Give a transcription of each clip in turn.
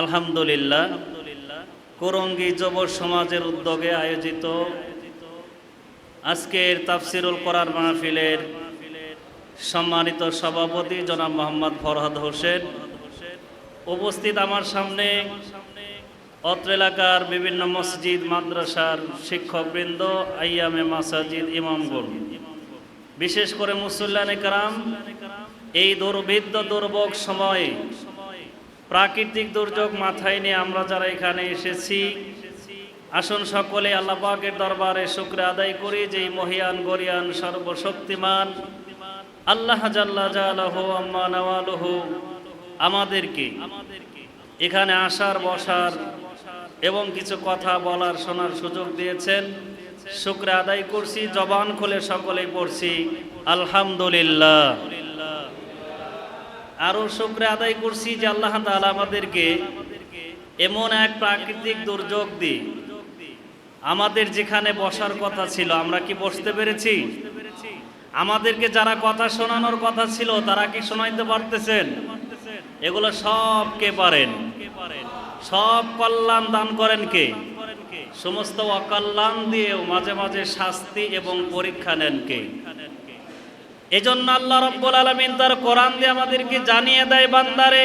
আলহামদুলিল্লাহ, করঙ্গি যুব সমাজের উদ্যোগে আয়োজিত আজকের তাফসিরুল করার মাহফিলের সম্মানিত সভাপতি জনাব মোহাম্মদ ফরহাদ হোসেন উপস্থিত আমার সামনে অত্র এলাকার বিভিন্ন মসজিদ, মাদ্রাসার শিক্ষকবৃন্দ, আইয়ামে মাসাজিদ, ইমামগণ। বিশেষ করে মুসল্লানে কারাম, এই দুর্ভিদ্য দুর্ভোগ সময়ে প্রাকৃতিক দুর্যোগ মাথায় নিয়ে আমরা যারা এখানে এসেছি, আসুন সকলে আল্লাহ পাকের দরবারে শুক্র আদায় করি যে মহিয়ান, গরিয়ান, সর্বশক্তিমান, আল্লাহ আম্মা আমাদেরকে এখানে আসার, বসার এবং কিছু কথা বলার, শোনার সুযোগ দিয়েছেন। শুক্র আদায় করছি, জবান খুলে সকলেই পড়ছি, আলহামদুলিল্লাহ। আরও শুক্রে আদায় করছি যে আল্লাহ তাআলা আমাদেরকে এমন এক প্রাকৃতিক দুর্যোগ দিয়ে আমাদের যেখানে বসার কথা ছিল, আমরা কি বসতে পেরেছি? আমাদেরকে যারা কথা শোনানোর কথা ছিল, তারা কি শোনাইতে পারতেছেন? এগুলো সব কে পারেন? সব কল্যাণ দান করেন কে? সমস্ত অকল্যাণ দিয়েও মাঝে মাঝে শাস্তি এবং পরীক্ষা নেন কে? এজন্য আল্লাহ রব্বুল আলমিন তার কোরআন দিয়ে আমাদেরকে জানিয়ে দেয়, বান্দারে,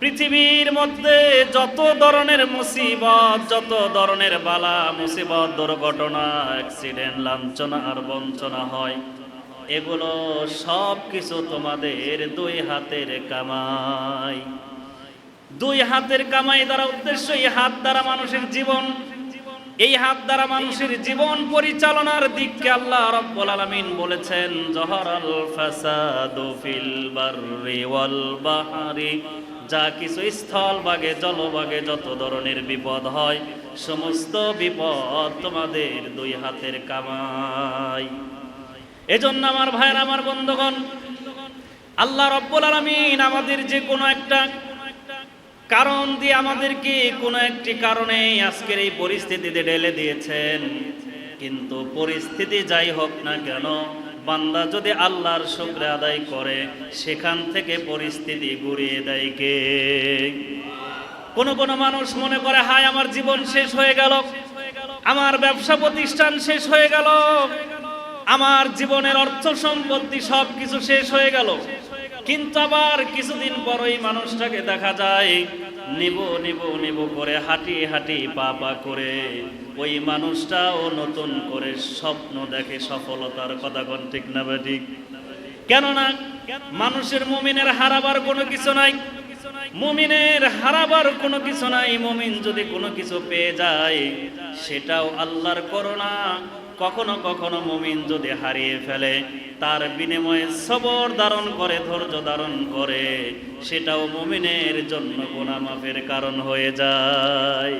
পৃথিবীর মধ্যে যত ধরনের মুসিবত, যত ধরনের বালা, মুসিবত, দুর্ঘটনা অ্যাক্সিডেন্ট লাঞ্ছনা আর বঞ্চনা হয়, এগুলো সব কিছু তোমাদের দুই হাতের কামাই। দুই হাতের কামাই দ্বারা উদ্দেশ্য এই হাত দ্বারা মানুষের জীবন এই হাত দ্বারা মানুষের জীবন পরিচালনার দিককে আল্লাহ রাব্বুল আলামিন বলেছেন জহরাল ফাসাদু ফিল বাররি ওয়াল বাহরি। যা কিছু স্থল বাগে জলবাগে যত ধরনের বিপদ হয়, সমস্ত বিপদ তোমাদের দুই হাতের কামাই। এজন্য আমার ভাইয়ের, আমার বন্ধুগণ, আল্লাহ রব্বুল আলামিন আমাদের যে কোনো একটা কারণ দিয়ে আমাদেরকে কোনো একটি কারণে আজকের এই পরিস্থিতিতে ঢেলে দিয়েছেন। কিন্তু পরিস্থিতি যাই হোক না কেন, বান্দা যদি আল্লাহর শুক্রে আদায় করে, সেখান থেকে পরিস্থিতি ঘুরিয়ে দেয় কে? কোনো কোনো মানুষ মনে করে, হায়, আমার জীবন শেষ হয়ে গেল, আমার ব্যবসা প্রতিষ্ঠান শেষ হয়ে গেল, আমার জীবনের অর্থ সম্পত্তি সব কিছু শেষ হয়ে গেল। কিন্তু আবার কিছুদিন পর ওই মানুষটাকে দেখা যায়, নিব নিব নিব করে হাঁটি হাঁটি, পা পা করে। ওই মানুষটাও নতুন করে স্বপ্ন দেখে সফলতার কথা কোন ঠিক না ঠিক? কেননা মানুষের মুমিনের হারাবার কোনো কিছু নাই। মুমিনের হারাবার কোনো কিছু নাই। মুমিন যদি কোনো কিছু পেয়ে যায়, সেটাও আল্লাহর করোনা কখনো কখনো মুমিন যদি হারিয়ে ফেলে, তার বিনিময়ে সবর ধারণ করে, ধৈর্য ধারণ করে, সেটাও মুমিনের জন্য গোনা মাফের কারণ হয়ে যায়।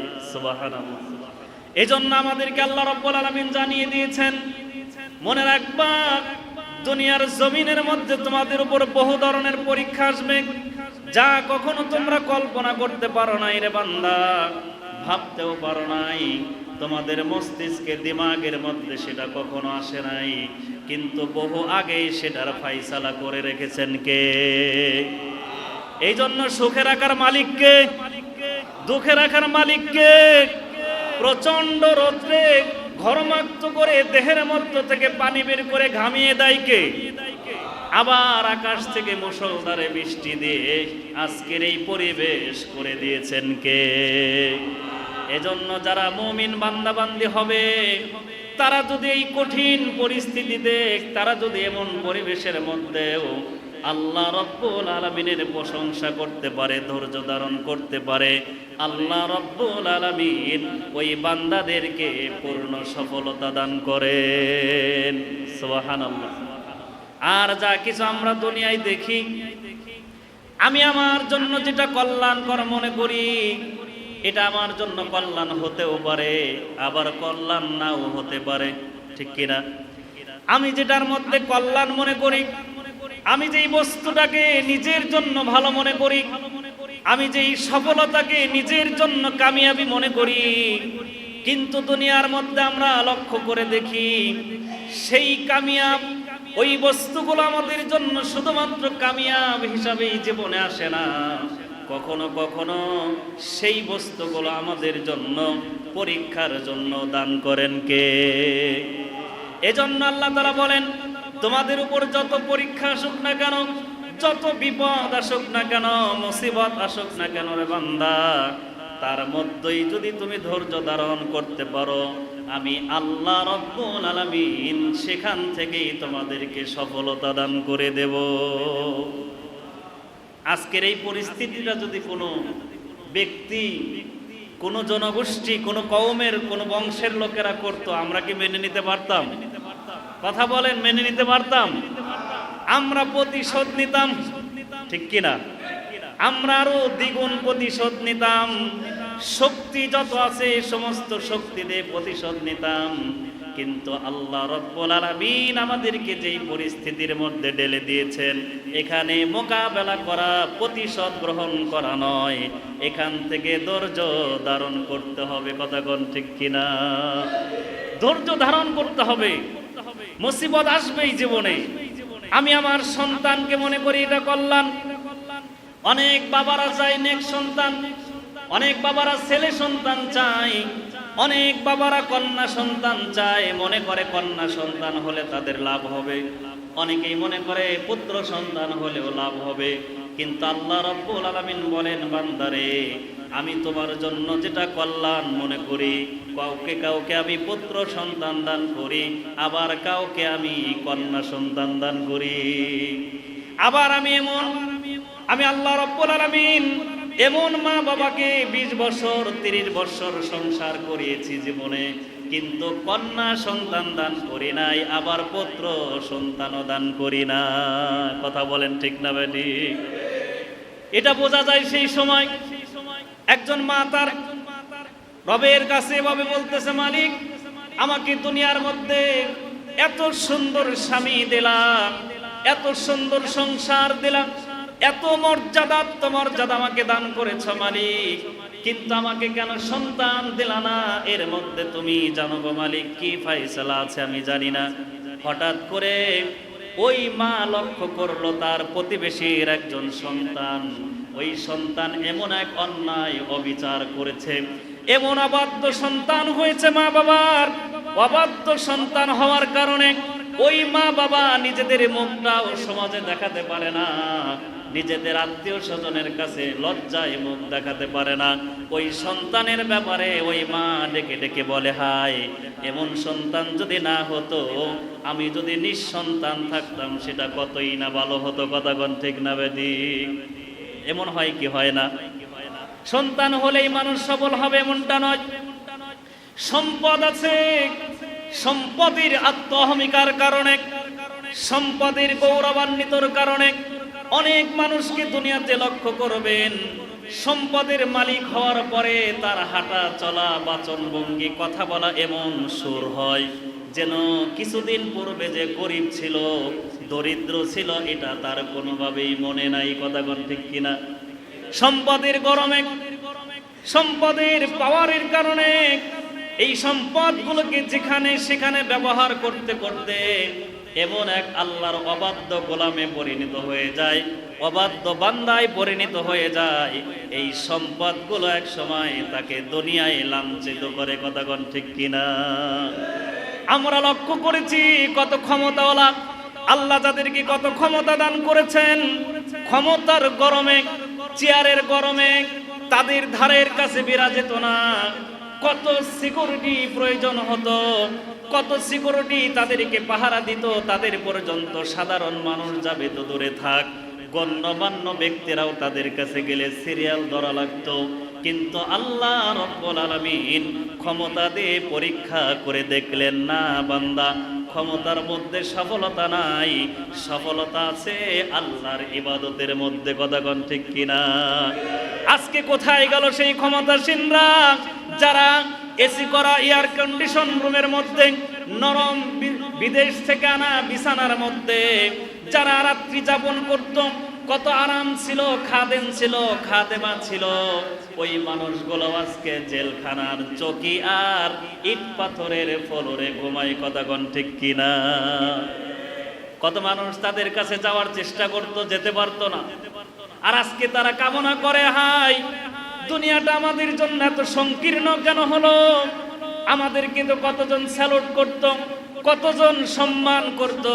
এই জন্য আমাদেরকে আল্লাহ রব্বুল আলামিন জানিয়ে দিয়েছেন, মনে রাখবা, দুনিয়ার জমিনের মধ্যে তোমাদের উপর বহু ধরনের পরীক্ষা আসবে, যা কখনো তোমরা কল্পনা করতে পারো নাই রে বান্দা, ভাবতেও পারো নাই। তোমাদের মস্তিষ্কে দিমাগের মধ্যে সেটা কখনো আসে নাই, কিন্তু বহু আগেই সেটার ফাইসালা করে রেখেছেন কে? এই জন্য সুখে রাখার মালিককে, দুঃখে রাখার মালিককে প্রচণ্ড রৌদ্রে ঘরমাক্ত করে দেহের মধ্য থেকে পানি বের করে ঘামিয়ে দেয় কে? আবার আকাশ থেকে মুসলধারে বৃষ্টি দিয়ে আজকের এই পরিবেশ করে দিয়েছেন কে? এজন্য যারা মুমিন বান্দাবান্দি হবে, তারা যদি এই কঠিন পরিস্থিতিতে তারা যদি এমন পরিবেশের মধ্যেও আল্লাহ রব্বুল আলমিনের প্রশংসা করতে পারে, ধৈর্য ধারণ করতে পারে, আল্লাহ রব্বুল আলমিন ওই বান্দাদেরকে পূর্ণ সফলতা দান করেন। সোহান আল্লাহ আর যা কিছু আমরা দুনিয়ায় দেখি, আমি আমার জন্য যেটা কল্যাণকর মনে করি এটা আমার জন্য কল্যাণ হতেও পারে, আবার কল্যাণ নাও হতে পারে। ঠিক কিনা? আমি যেটার মধ্যে কল্যাণ মনে করি, আমি যেই বস্তুটাকে নিজের জন্য ভালো মনে করি, আমি যেই সফলতাকে নিজের জন্য কামিয়াবি মনে করি, কিন্তু দুনিয়ার মধ্যে আমরা লক্ষ্য করে দেখি, সেই কামিয়াব, ওই বস্তুগুলো আমাদের জন্য শুধুমাত্র কামিয়াব হিসাবেই জীবনে আসে না। কখনো কখনো সেই বস্তুগুলো আমাদের জন্য, পরীক্ষার জন্য দান করেন কে? এজন্য আল্লাহ তারা বলেন, তোমাদের উপর যত পরীক্ষা আসুক না কেন, যত বিপদ আসুক না কেন, মুসিবত আসুক না কেন রে বান্দা, তার মধ্যেই যদি তুমি ধৈর্য ধারণ করতে পারো, আমি আল্লাহ রব্বুল আলামিন সেখান থেকেই তোমাদেরকে সফলতা দান করে দেব। আজকের এই পরিস্থিতিটা যদি কোনো ব্যক্তি, কোনো জনগোষ্ঠী, কোনো কওমের, কোনো বংশের লোকেরা করত, আমরা কি মেনে নিতে পারতাম? কথা বলেন, মেনে নিতে পারতাম? আমরা প্রতিশোধ নিতাম। ঠিক কিনা আমরা আরও দ্বিগুণ প্রতিশোধ নিতাম। শক্তি যত আছে, সমস্ত শক্তি দিয়ে প্রতিশোধ নিতাম। কিন্তু আল্লাহ রব্বুল আলামিন আমাদেরকে যেই পরিস্থিতির মধ্যে ঢেলে দিয়েছেন, এখানে মোকাবেলা করা, প্রতিশোধ গ্রহণ করা নয়। এখান থেকে ধৈর্য ধারণ করতে হবে, কথা কোন ঠিক কিনা? ধৈর্য ধারণ করতে হবে। মুসিবত আসবেই জীবনে। আমি আমার সন্তানকে মনে করি, এটা কল্যাণ। অনেক বাবারা চায় নেক সন্তান, অনেক বাবারা ছেলে সন্তান চায়। অনেক বাবারা কন্যা সন্তান চায়, মনে করে কন্যা সন্তান হলে তাদের লাভ হবে। অনেকেই মনে করে পুত্র সন্তান হলেও লাভ হবে। কিন্তু আল্লাহ রব্বুল আলামিন বলেন, বান্দারে, আমি তোমার জন্য যেটা কল্যাণ মনে করি, কাউকে কাউকে আমি পুত্র সন্তান দান করি, আবার কাউকে আমি কন্যা সন্তান দান করি। আবার আমি এমন, আমি আল্লাহ রব্বুল আলামিন এমন মা বাবাকে ২০ বছর ৩০ বছর সংসার করিয়েছি জীবনে, কিন্তু কন্যা সন্তান দান করি নাই, আবার পুত্র সন্তানও দান করি না। কথা বলেন ঠিক না বেটি? এটা বোঝা যায় সেই সময়। একজন মা তার রবের কাছে এভাবে বলতেছে, মালিক, আমাকে দুনিয়ার মধ্যে এত সুন্দর স্বামী দিলাম, এত সুন্দর সংসার দিলাম এত মর্যাদা মর্যাদা আমাকে দান করেছ মালিক। কিন্তু আমাকে কেন সন্তান দিলা না? এর মধ্যে তুমি জানো গো মালিক, কি ফাইসলা আছে আমি জানি না। হঠাৎ করে ওই মা লক্ষ্য করল তার প্রতিবেশীর একজন সন্তান। ওই সন্তান এমন এক অন্যায় অবিচার করেছে। এমন অবাধ্য সন্তান হয়েছে মা বাবার। অবাধ্য সন্তান হওয়ার কারণে ওই মা বাবা নিজেদের মুখটাও সমাজে দেখাতে পারে না। নিজেদের আত্মীয় স্বজনের কাছে লজ্জায় মুখ দেখাতে পারে না। ওই সন্তানের ব্যাপারে ওই মা ডেকে ডেকে বলে, হায়, এমন সন্তান যদি না হতো, আমি যদি নিঃসন্তান থাকতাম, সেটা কতই না ভালো হতো কথাগণ ঠিক না বেদি এমন হয় কি হয় না? সন্তান হলেই মানুষ সবল হবে এমনটা নয়। সম্পদ আছে সম্পদের আত্মহমিকার কারণে সম্পদের গৌরবান্বিতর কারণে অনেক মানুষকে দুনিয়াতে লক্ষ্য করবেন। সম্পদের মালিক হওয়ার পরে তার হাঁটা চলা বাচন ভঙ্গি কথা বলা এমন সুর হয়, যেন কিছুদিন পূর্বে যে গরিব ছিল, দরিদ্র ছিল, এটা তার কোনোভাবেই মনে নাই, কথা কোন ঠিক কিনা? সম্পদের গরমে, সম্পদের পাওয়ারের কারণে এই সম্পদগুলোকে যেখানে সেখানে ব্যবহার করতে করতে এমন এক আল্লাহর অবাধ্য গোলামে পরিণত হয়ে যায়, অবাধ্য বান্দায় পরিণত হয়ে যায়। এই সম্পদগুলো এক সময় তাকে দুনিয়ায় লাঞ্ছিত করে কথাগণ ঠিক কিনা? আমরা লক্ষ্য করেছি কত ক্ষমতাওয়ালা, আল্লাহ যাদেরকে কত ক্ষমতা দান করেছেন, ক্ষমতার গরমে, চেয়ারের গরমে, তাদের ধারের কাছে বিরাজিত না। কত সিকিউরিটি প্রয়োজন হতো কত সিকিউরিটি তাদেরকে পাহারা দিত, তাদের পর্যন্ত সাধারণ মানুষ যাবে তো দূরে থাক। গণ্যমান্য ব্যক্তিরাও তাদের কাছে গেলে সিরিয়াল ধরা লাগতো। কিন্তু আল্লাহ রব্বুল আলামিন ক্ষমতা দিয়ে পরীক্ষা করে দেখলেন, না বান্দা, ক্ষমতার মধ্যে সফলতা নাই। সফলতা আছে আল্লাহর ইবাদতের মধ্যে। কথাগণ ঠিক কিনা? আজকে কোথায় গেল সেই ক্ষমতাসীনরা? যারা এসি করা এয়ার কন্ডিশন রুমের মধ্যে, নরম বিদেশ থেকে আনা বিছানার মধ্যে। যারা রাত্রি যাপন করত, কত আরাম ছিল খাদেন ছিল, খাদেমা ছিল। ওই মানুষগুলো আজকে জেলখানার চকি আর ইট পাথরের ফলরে ঘুমাই কথাগণ ঠিক কিনা? কত মানুষ তাদের কাছে যাওয়ার চেষ্টা করত, যেতে পারতো না। আর আজকে তারা কামনা করে হাই দুনিয়াটা আমাদের জন্য এত সংকীর্ণ কেন হলো? আমাদেরকে তো কতজন স্যালুট করত, কতজন সম্মান করত,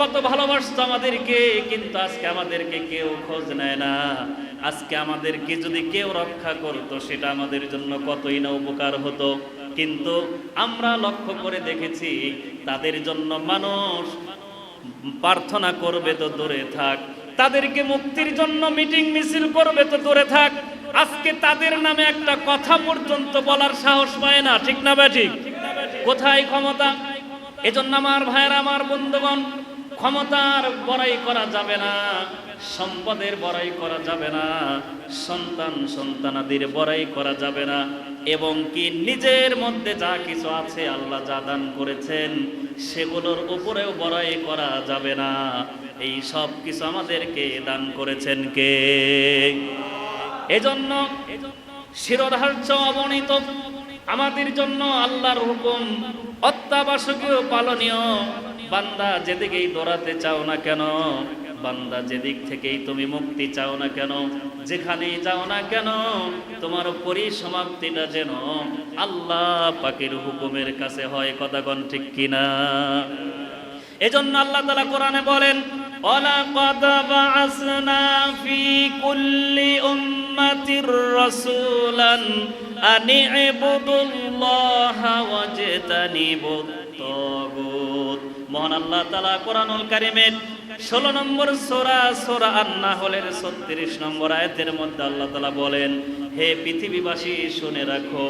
কত ভালোবাসত আমাদেরকে, কিন্তু আজকে আমাদেরকে কেউ খোঁজ নেয় না। আজকে আমাদেরকে যদি কেউ রক্ষা করতো, সেটা আমাদের জন্য কতই না উপকার হতো। কিন্তু আমরা লক্ষ্য করে দেখেছি, তাদের জন্য মানুষ প্রার্থনা করবে তো দূরে থাক, তাদেরকে মুক্তির জন্য মিটিং মিছিল করবে তো দূরে থাক আজকে তাদের নামে একটা কথা পর্যন্ত বলার সাহস পায় না, ঠিক না ঠিক কোথায় ক্ষমতা? এজন্য আমার ভাইয়ের, আমার বন্ধুগণ, ক্ষমতার বড়াই করা যাবে না, সম্পদের বড়াই করা যাবে না, সন্তান সন্তানাদির বড়াই করা যাবে না, এবং কি নিজের মধ্যে যা কিছু আছে আল্লাহ যা দান করেছেন, সেগুলোর উপরেও বড়াই করা যাবে না। এই সব কিছু আমাদেরকে দান করেছেন কে? এজন্য শিরোধার্য অবনীত আমাদের জন্য আল্লাহর হুকুম অত্যাবশ্যকীয় পালনীয়। বান্দা যেদিকেই দৌড়াতে চাও না কেন, বান্দা যেদিক থেকেই তুমি মুক্তি চাও না কেন, যেখানেই যাও না কেন, তোমার পরিসমাপ্তিটা যেন আল্লাহ পাকের হুকুমের কাছে হয়। কথাগণ ঠিক কিনা? এজন্য আল্লাহ তালা কোরআনে বলেন وَلَقَدْ بَعَثْنَا فِي كُلِّ أُمَّةٍ رَّسُولًا أَنِ اعْبُدُوا اللَّهَ وَاجْتَنِبُوا الطَّاغُوتَ মহান আল্লাহ তাআলা কোরআনুল কারীমের 16 নম্বর সূরা সূরা আন-নাহলের 36 নম্বর আয়াতের মধ্যে আল্লাহ তাআলা বলেন হে পৃথিবীবাসী শুনে রাখো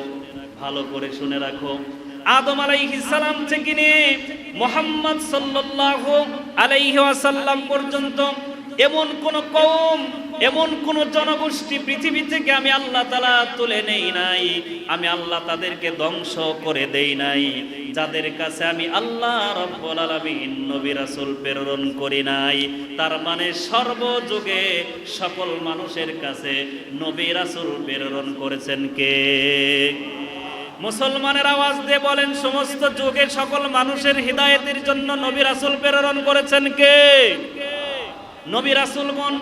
ভালো করে শুনে রাখো আদম আলাইহিস সালাম থেকে নিয়ে মোহাম্মদ সাল্লাল্লাহু আলাইহি ওয়াসাল্লাম পর্যন্ত এমন কোন কম এমন কোন জনগোষ্ঠী পৃথিবী থেকে আমি আল্লাহ তালা তুলে নেই নাই, আমি আল্লাহ তাদেরকে ধ্বংস করে দেই নাই, যাদের কাছে আমি আল্লাহ রব্বুল আলামিন, নবী রাসূল প্রেরণ করি নাই, তার মানে সর্বযুগে সকল মানুষের কাছে নবী প্রেরণ করেছেন কে? মুসলমানের আওয়াজ দিয়ে বলেন, সমস্ত যুগে সকল মানুষের হৃদায়তের জন্য নবী রাসুল প্রেরণ করেছেন কে? নবী রাসুলগণ,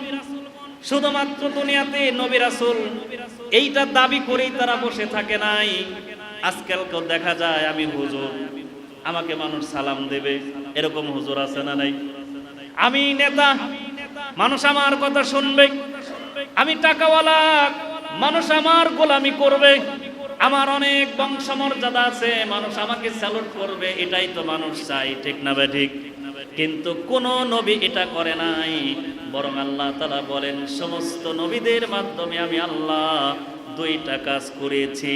শুধুমাত্র দুনিয়াতে নবী রাসুল এইটা দাবি করেই তারা বসে থাকে নাই। আজকাল তো দেখা যায়, আমি হুজুর, আমাকে মানুষ সালাম দেবে। এরকম হুজুর আছে না নাই? আমি নেতা, মানুষ আমার কথা শুনবে। আমি টাকাওয়ালা, মানুষ আমার গোলামি করবে। আমার অনেক বংশমর্যাদা আছে, মানুষ আমাকে স্যালুট করবে, এটাই তো মানুষ চাই ঠিক না বে ঠিক? কিন্তু কোন নবী এটা করে নাই, বরং আল্লাহ তালা বলেন, সমস্ত নবীদের মাধ্যমে আমি আল্লাহ দুইটা কাজ করেছি।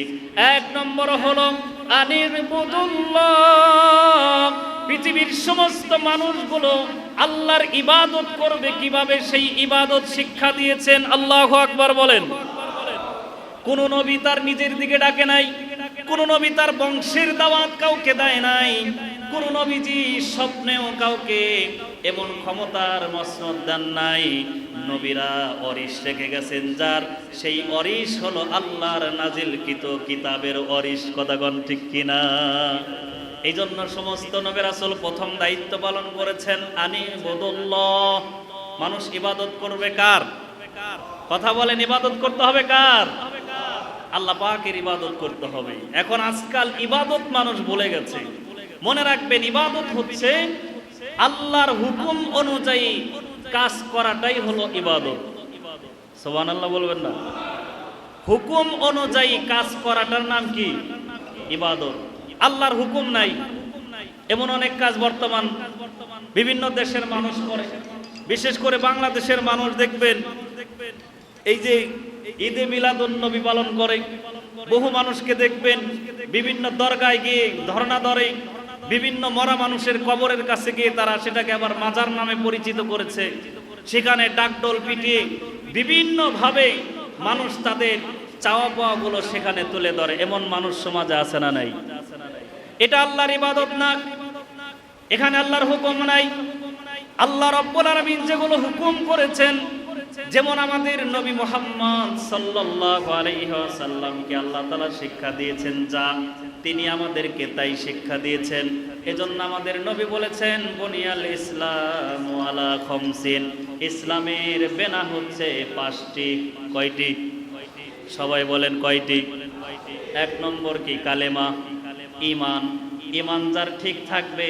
এক নম্বর হলো, আনির পৃথিবীর সমস্ত মানুষগুলো আল্লাহর ইবাদত করবে, কীভাবে সেই ইবাদত শিক্ষা দিয়েছেন? আল্লাহ আকবার বলেন। কোন নবী তার নিজের দিকে ডাকে নাই, কোন নবী তার বংশের দাওয়াত কাউকে দেয় নাই, কোন নবীজি স্বপ্নেও কাউকে এমন ক্ষমতার মসনদ দেন নাই। নবীরা অরিশ রেখে গেছেন যার, সেই অরিশ হলো আল্লাহর নাজিলকৃত কিতাবের অরিশ কথাগণ, ঠিক কিনা? এই জন্য সমস্ত নবীর আসল প্রথম দায়িত্ব পালন করেছেন, আনি বদুল্লাহ। মানুষ ইবাদত করবে কার? কথা বলেন, ইবাদত করতে হবে কার? আল্লাহ পাকের ইবাদত করতে হবে। এখন আজকাল ইবাদত মানুষ বলে গেছে। মনে রাখবেন, ইবাদত হচ্ছে আল্লাহর হুকুম অনুযায়ী কাজ করাটাই হলো ইবাদত। সোহান আল্লাহ বলবেন না? হুকুম অনুযায়ী কাজ করাটার নাম কি? ইবাদত। আল্লাহর হুকুম নাই। এমন অনেক কাজ বর্তমান বিভিন্ন দেশের মানুষ করে। বিশেষ করে বাংলাদেশের মানুষ দেখবেন, এই যে ঈদে মিলাদুন নবী পালন করে। বহু মানুষকে দেখবেন বিভিন্ন দরগায় গিয়ে ধর্ণা ধরে, বিভিন্ন মরা মানুষের কবরের কাছে গিয়ে তারা সেটাকে আবার মাজার নামে পরিচিত করেছে। সেখানে ডাকডোল পিটিয়ে বিভিন্নভাবে মানুষ তাদের চাওয়া পাওয়াগুলো সেখানে তুলে ধরে। এমন মানুষ সমাজে আছে না নাই? এটা আল্লাহর ইবাদত না? এখানে আল্লাহর হুকুম নাই। আল্লাহ রব্বুল আলামিন যেগুলো হুকুম করেছেন যেমন আমাদের নবী মোহাম্মদ সাল্লাল্লাহু আলাইহি ওয়াসাল্লামকে আল্লাহ তাআলা শিক্ষা দিয়েছেন যা তিনি আমাদেরকে তাই শিক্ষা দিয়েছেন। এজন্য আমাদের নবী বলেছেন, বনিয়াল ইসলাম আলা খমসিন। ইসলামের বেনা হচ্ছে পাঁচটি, কয়টি? সবাই বলেন কয়টি? এক নম্বর কি? কালেমা ইমান ইমান যার ঠিক থাকবে,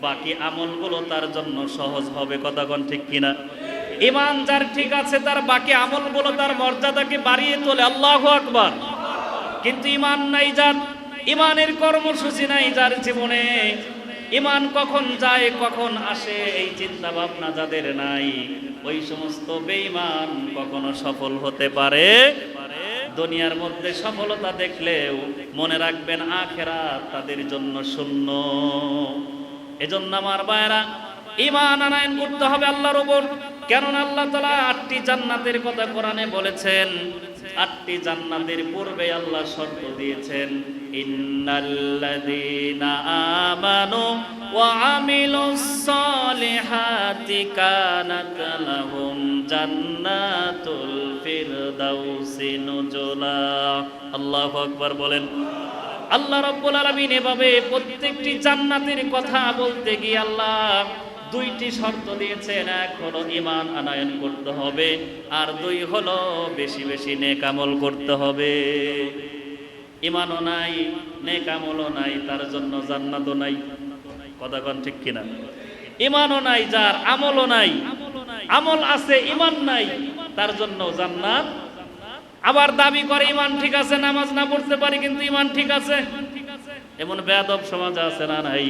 বাকি আমলগুলো তার জন্য সহজ হবে। কতক্ষণ ঠিক কিনা? ইমান যার ঠিক আছে, তার বাকি আমলগুলো তার মর্যাদাকে বাড়িয়ে তোলে, আল্লাহ আকবার। কিন্তু ইমান নাই যার, ইমানের কর্মসূচি নাই যার জীবনে। ইমান কখন যায়, কখন আসে, এই চিন্তা ভাবনা যাদের নাই, ওই সমস্ত বেঈমান কখনো সফল হতে পারে। দুনিয়ার মধ্যে সফলতা দেখলেও মনে রাখবেন আখেরা তাদের জন্য শূন্য। এজন্য আমার বায়রা ইমান আনায়ন করতে হবে আল্লাহর উপর। কেননা আল্লাহ তালা আটটি জান্নাতের কথা কোরআনে বলেছেন। আটটি জান্নাতের পূর্বে আল্লাহ শর্ত দিয়েছেন, ইন্নাল্লাযীনা আমানু জান্নাতুল বলেন। আল্লাহ রব্বুল আলামিন এভাবে প্রত্যেকটি জান্নাতের কথা বলতে গিয়ে আল্লাহ দুইটি শর্ত দিয়েছেন এক হলো ইমান আনায়ন করতে হবে, আর দুই হলো বেশি বেশি নেকামল করতে হবে। ইমানও নাই নেকামলও নাই, তার জন্য জান্নাতও নাই। কথা কন ঠিক কিনা? ইমানও নাই, যার আমলও নাই, আমল আছে ইমান নাই, তার জন্য জান্নাত। আবার দাবি করে ইমান ঠিক আছে, নামাজ না পড়তে পারি, কিন্তু ইমান ঠিক আছে। এমন বেয়াদব সমাজ আছে না নাই?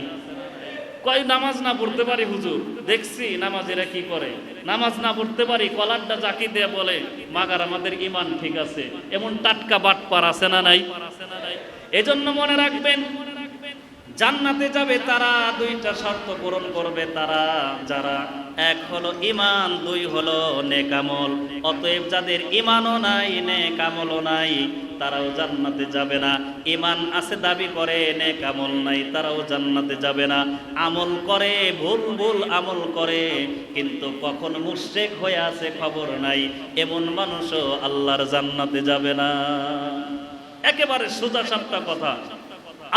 কয়, নামাজ না পড়তে পারি হুজুর? দেখছি নামাজেরা কি করে? নামাজ না পড়তে পারি, কলারটা জাকি দিয়ে বলে, মাগার, আমাদের ইমান ঠিক আছে। এমন টাটকা বাটপার আছে না নাই? এজন্য মনে রাখবেন জান্নাতে যাবে তারা, দুইটা শর্ত পূরণ করবে তারা। যারা এক হলো ইমান দুই হলো নেকামল অতএব যাদের ইমানও নাই নেকামলও নাই, তারাও জান্নাতে যাবে না। ইমান আছে দাবি করে নেকামল নাই, তারাও জান্নাতে যাবে না। আমল করে, ভুল ভুল আমল করে, কিন্তু কখন মুশরিক হয়ে আছে খবর নাই। এমন মানুষও আল্লাহর জান্নাতে যাবে না। একেবারে সোজা সাপটা কথা।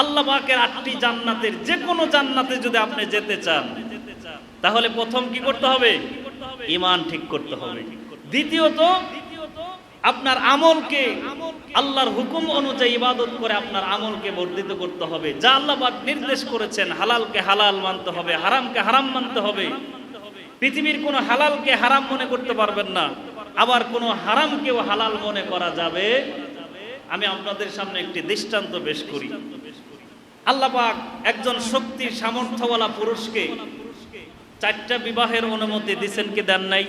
আল্লাহ পাকের আটটি জান্নাতের যে কোনো জান্নাতে যদি আপনি যেতে চান, তাহলে প্রথম কি করতে হবে? ইমান ঠিক করতে হবে। দ্বিতীয়ত, আপনার আমলকে, আল্লাহর হুকুম অনুযায়ী ইবাদত করে আপনার আমলকে বর্ধিত করতে হবে। যা আল্লাহ পাক নির্দেশ করেছেন, হালালকে হালাল মানতে হবে, হারামকে হারাম মানতে হবে। পৃথিবীর কোনো হালালকে হারাম মনে করতে পারবেন না। আবার কোনো হারামকেও হালাল মনে করা যাবে আমি আপনাদের সামনে একটি দৃষ্টান্ত বেশ করি। আল্লাহ পাক একজন শক্তি সামর্থ্যওয়ালা পুরুষকে চারটা বিবাহের অনুমতি দিছেন কি দেন নাই?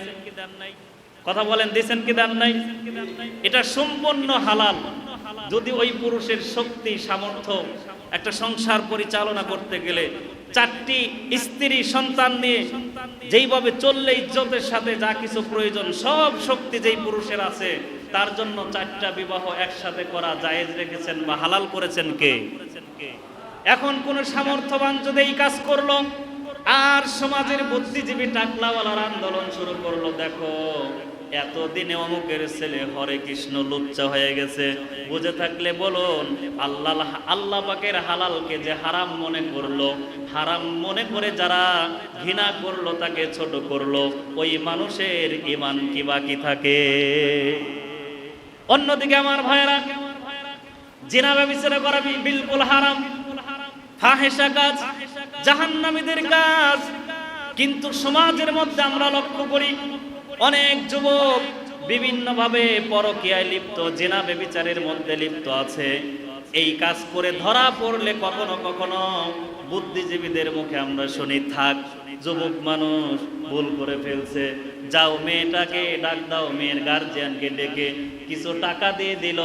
কথা বলেন, দিছেন কি দেন নাই? এটা সম্পূর্ণ হালাল। যদি ওই পুরুষের শক্তি, সামর্থ্য একটা সংসার পরিচালনা করতে গেলে চারটি স্ত্রী সন্তান নিয়ে যেইভাবে চললে ইজ্জতের সাথে যা কিছু প্রয়োজন, সব শক্তি যেই পুরুষের আছে তার জন্য চারটা বিবাহ একসাথে করা জায়েজ রেখেছেন বা হালাল করেছেন কে? এখন কোন সামর্থ্যবান যদি এই কাজ করল, আর সমাজের বুদ্ধিজীবী টাকলাওয়ালার আন্দোলন শুরু করল, দেখো, এতদিনে অমুকের ছেলে হরে কৃষ্ণ লুচ্চা হয়ে গেছে। বুঝে থাকলে বলুন, আল্লাহ আল্লাহ পাকের হালালকে যে হারাম মনে করল, হারাম মনে করে যারা ঘৃণা করল, তাকে ছোট করল। ওই মানুষের ইমান কি বাকি থাকে? অন্যদিকে আমার ভাইয়েরা, জিনা ব্যবচারা করাবি বিলকুল হারাম ফাহেসা কাজ, জাহান্নামীদের কাজ। কিন্তু সমাজের মধ্যে আমরা লক্ষ্য করি, অনেক যুবক বিভিন্নভাবে পরকীয়ায় লিপ্ত, জেনা বেবিচারের মধ্যে লিপ্ত আছে। এই কাজ করে ধরা পড়লে কখনো কখনো বুদ্ধিজীবীদের মুখে আমরা শুনি, থাক, যুবক মানুষ, ভুল করে ফেলছে। যাও মেয়েটাকে, ডাক দাও, মেয়ের গার্জিয়ানকে ডেকে কিছু টাকা দিয়ে দিল।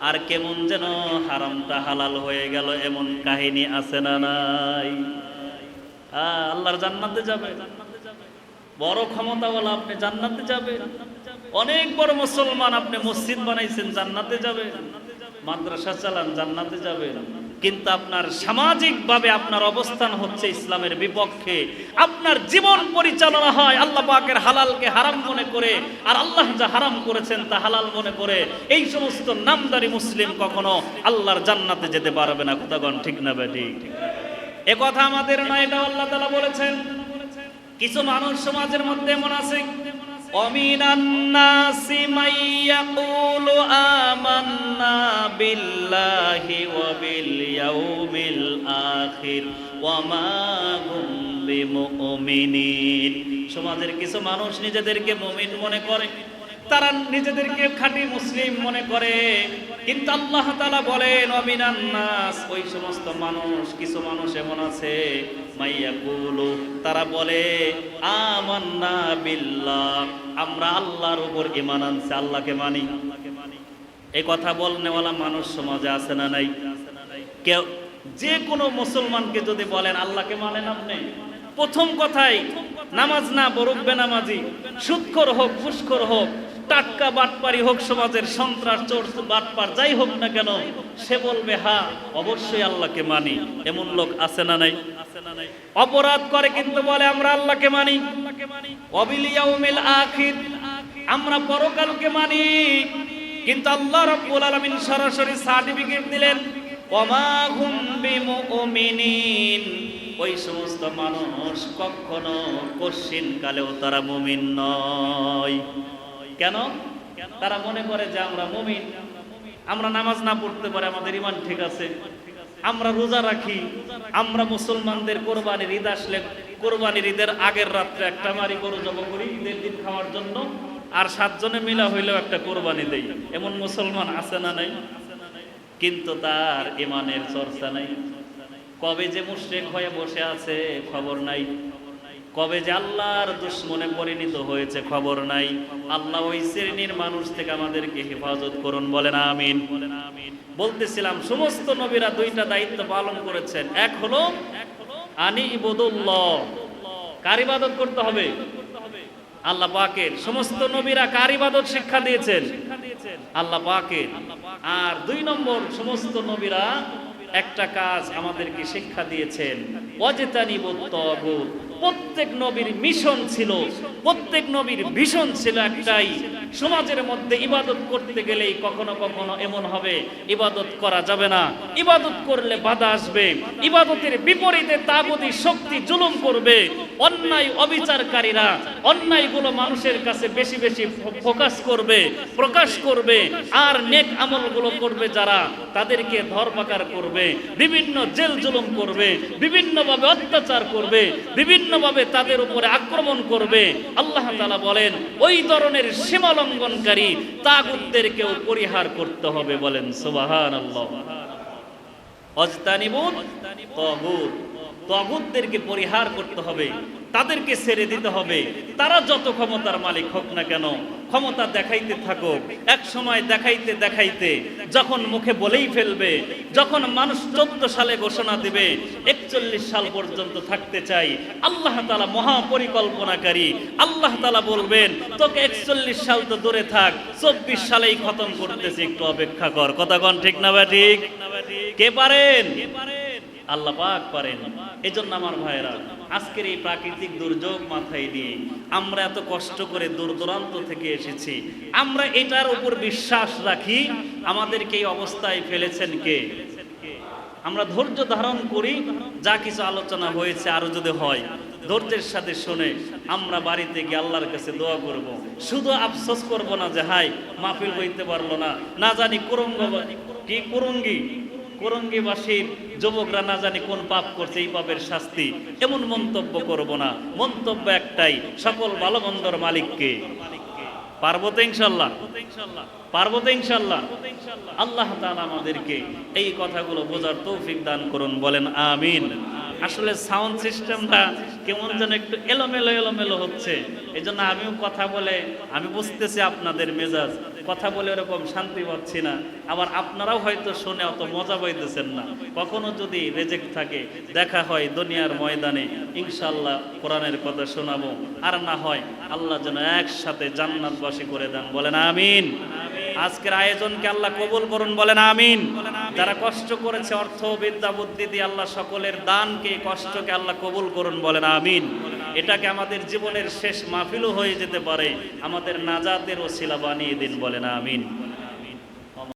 আর কেমন যেন হারামটা হালাল হয়ে গেল, এমন কাহিনী আছে না নাই? আল্লাহর জান্নাতে যাবে। বড় ক্ষমতা বলা আপনি জান্নাতে যাবে। অনেক বড় মুসলমান আপনি মসজিদ বানাইছেন, জান্নাতে যাবে। মাদ্রাসা চালান, জান্নাতে যাবে। কিন্তু আপনার সামাজিকভাবে আপনার অবস্থান হচ্ছে ইসলামের বিপক্ষে। আপনার জীবন পরিচালনা হয় আল্লাহ পাকের হালালকে হারাম মনে করে, আর আল্লাহ যা হারাম করেছেন তা হালাল মনে করে। এই সমস্ত নামদারি মুসলিম কখনো আল্লাহর জান্নাতে যেতে পারবে না। কোথাগণ ঠিক না বেটি এ কথা আমাদের নয়, এটা আল্লাহ তালা বলেছেন। কিছু মানুষ সমাজের মধ্যে এমন আছে ومن الناس من يقول آمنا بالله وباليوم الآخر وما هم بمؤمنين সমাজের কিছু মানুষ নিজেদেরকে মুমিন মনে করে তারা নিজেদেরকে খাঁটি মুসলিম মনে করে কিন্তু আল্লাহ তাআলা বলেন, অমিনান ওই সমস্ত মানুষ, কিছু মানুষ এমন আছে মাইয়া কুলু তারা বলে, আমান্না বিল্লাহ আমরা আল্লাহর উপর ইমান আনছে, আল্লাহকে মানি। এই কথা বলনেওয়ালা মানুষ সমাজে আছে না নাই? কেউ যে কোনো মুসলমানকে যদি বলেন, আল্লাহকে মানেন আপনি প্রথম কথাই, নামাজ না, বরুক বেনামাজি, সুৎখর হোক ফুসখর হোক টাটকা বাটপারি হোক সমাজের সন্ত্রাস, চোর, বাটপার, যাই হোক না কেন, সে বলবে হ্যাঁ অবশ্যই আল্লাহকে মানি। এমন লোক আছে না নাই? অপরাধ করে কিন্তু বলে, আমরা আল্লাহকে মানি। অবিলিয়াউমিল আখির, আমরা পরকালকে মানি। কিন্তু আল্লাহ রাব্বুল আলামিন সরাসরি সার্টিফিকেট দিলেন ওমা হুম বিমুমিনিন। ওই সমস্ত মানুষ কখনো কশিন কালেও তারা মুমিন নয়। কেন? তারা মনে করে যে আমরা মুমিন। আমরা নামাজ না পড়তে পারে আমাদের ইমান ঠিক আছে। আমরা রোজা রাখি। আমরা মুসলমানদের কোরবানির ঈদ আসলে কোরবানির ঈদের আগের রাত্রে একটা মারি গরু জব করি, ঈদের দিন খাওয়ার জন্য, আর সাতজনে মিলা হইলেও একটা কোরবানি দেই। এমন মুসলমান আছে না নাই? কিন্তু তার ইমানের চর্চা নাই। কবে যে মুশরিক হয়ে বসে আছে, খবর নাই। কবে যে আল্লাহর দুশ্মনে পরিণত হয়েছে খবর নাই। আল্লাহ ওই শ্রেণির মানুষ থেকে আমাদেরকে হেফাজত করুন, বলেন আমিন। বলতেছিলাম, সমস্ত নবীরা দুইটা দায়িত্ব পালন করেছেন। এক হলো আনি কার ইবাদত করতে হবে? আল্লাহ পাকের। সমস্ত নবীরা কার ইবাদত শিক্ষা দিয়েছেন? আল্লাহ পাকের। আর দুই নম্বর, সমস্ত নবীরা একটা কাজ আমাদেরকে শিক্ষা দিয়েছেন। অজেতানিবুত প্রত্যেক নবীর মিশন ছিল, প্রত্যেক নবীর ভীষণ ছিল একটাই। সমাজের মধ্যে ইবাদত করতে গেলেই কখনো কখনো এমন হবে, ইবাদত করা যাবে না। ইবাদত করলে বাধা আসবে। ইবাদতের বিপরীতে তাগুতি, শক্তি, জুলুম করবে। অন্যায় অবিচারকারীরা, অন্যায়গুলো মানুষের কাছে বেশি বেশি ফোকাস করবে, প্রকাশ করবে, আর নেক আমলগুলো করবে যারা, তাদেরকে ধরপাকার করবে, বিভিন্ন জেল জুলুম করবে, বিভিন্নভাবে অত্যাচার করবে বিভিন্নভাবে তাদের উপরে আক্রমণ করবে। আল্লাহ তালা বলেন, ওই ধরনের সীমা লঙ্ঘনকারী তাগুতদেরকেও পরিহার করতে হবে বলেন। সুবহানাল্লাহ। অজতানিবুন তাগুত। তগুতদেরকে পরিহার করতে হবে, তাদেরকে ছেড়ে দিতে হবে। তারা যত ক্ষমতার মালিক হোক না কেন ক্ষমতা দেখাইতে থাকুক এক সময় দেখাইতে দেখাইতে, যখন মুখে বলেই ফেলবে, যখন মানুষ চোদ্দ সালে ঘোষণা দিবে, একচল্লিশ সাল পর্যন্ত থাকতে চাই। আল্লাহ তালা মহাপরিকল্পনাকারী, আল্লাহ তালা বলবেন, তোকে একচল্লিশ সাল তো দূরে থাক, চব্বিশ সালেই খতম করতেছি, একটু অপেক্ষা কর। কথাগণ ঠিক না বা ঠিক? কে পারেন? আল্লাহ পাক পারেন। এজন্য আমার ভাইরা আজকের এই প্রাকৃতিক দুর্যোগ মাথায় নিয়ে আমরা এত কষ্ট করে দূর দূরান্ত থেকে এসেছি। আমরা এটার উপর বিশ্বাস রাখি, আমাদেরকে এই অবস্থায় ফেলেছেন কে? আমরা ধৈর্য ধারণ করি, যা কিছু আলোচনা হয়েছে আরও যদি হয়, ধৈর্যের সাথে শুনে আমরা বাড়িতে গিয়ে আল্লাহর কাছে দোয়া করব। শুধু আফসোস করব না যে হাই মাহফিল হইতে পারল না। না জানি কুরঙ্গ কি কুরঙ্গি? কুরঙ্গিবাসীর যুবকরা না জানি কোন পাপ করছে, এই পাপের শাস্তি। এমন মন্তব্য করব না। মন্তব্য একটাই, সকল ভালোবন্দর মালিককে। পার্বত ইনশাল্লাহ? পার্বত ইনশাল্লাহ? আল্লাহ তালা আমাদেরকে এই কথাগুলো বোঝার তৌফিক দান করুন, বলেন আমিন। আসলে সাউন্ড সিস্টেমটা কেমন যেন একটু এলোমেলো এলোমেলো হচ্ছে। এই জন্য আমিও কথা বলে, আমি বুঝতেছি আপনাদের মেজাজ। কথা বলে ওরকম শান্তি পাচ্ছি না। আবার আপনারাও হয়তো শুনে অত মজা পাইতেছেন না। কখনো যদি রেজেক্ট থাকে, দেখা হয় দুনিয়ার ময়দানে ইনশাল্লাহ কোরআনের কথা শোনাবো। আর না হয় আল্লাহ যেন একসাথে জান্নাতবাসী করে দেন। বলেন আমিন। আজকের আয়োজনকে আল্লাহ কবুল করুন, বলেন আমিন। যারা কষ্ট করেছে, অর্থ, বিদ্যা, বুদ্ধি দিয়ে আল্লাহ সকলের দানকে, কষ্টকে আল্লাহ কবুল করুন, বলেন আমিন। এটাকে আমাদের জীবনের শেষ মাহফিলও হয়ে যেতে পারে। আমাদের নাজাতের ওসিলা বানিয়ে দিন, বলেন আমিন।